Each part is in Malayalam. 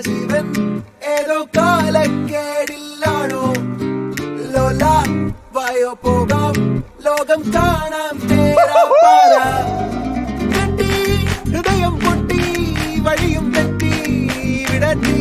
ജീവൻ ഏതോ കാലക്കേടില്ലാണോ ലോല വയോ പോകാം. ലോകം കാണാം ഹൃദയം പൊട്ടി വഴിയും തെറ്റി വിടത്തി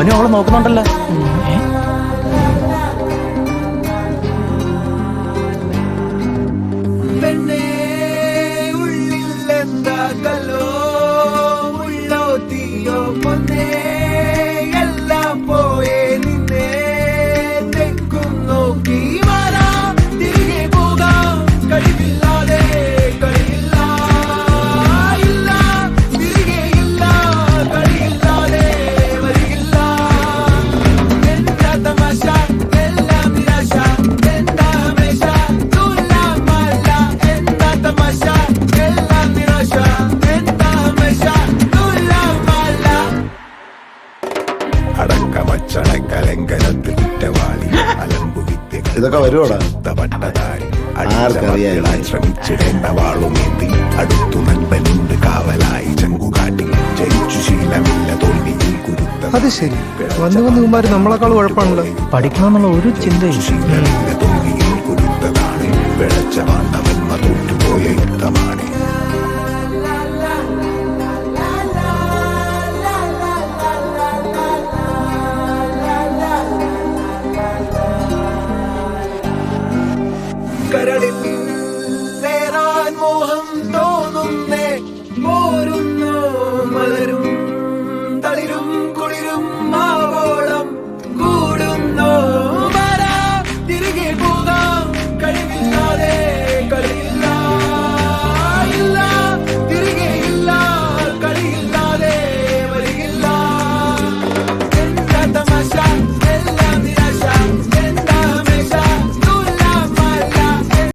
അവനും അവളെ നോക്കുന്നുണ്ടല്ലോ. അടക്കമച്ചടക്കലങ്കനത്തിൽ കുറ്റവാളി അലമ്പു വിദ്യകൾ ഇതൊക്കെ വരുവോടാ? പട്ടതാരി ആർക്കറിയാം? ശ്രമിച്ചിടേണ്ട വാളുമേന്തി അടുത്തു നൻപനുണ്ട് കാവലായി ചങ്കുകാട്ടി. ജയിച്ചു ശീലമില്ല തോൽവിയിൽ കുരുത്ത. അത് ശരി. വന്നു വന്ന് നമ്മളെക്കാൾ കുഴപ്പമാണല്ലോ പഠിക്കണമെന്നുള്ള ഒരു ചിന്തയും ശീലമില്ല തോൽവിയിൽ വാണ്ട know him, no.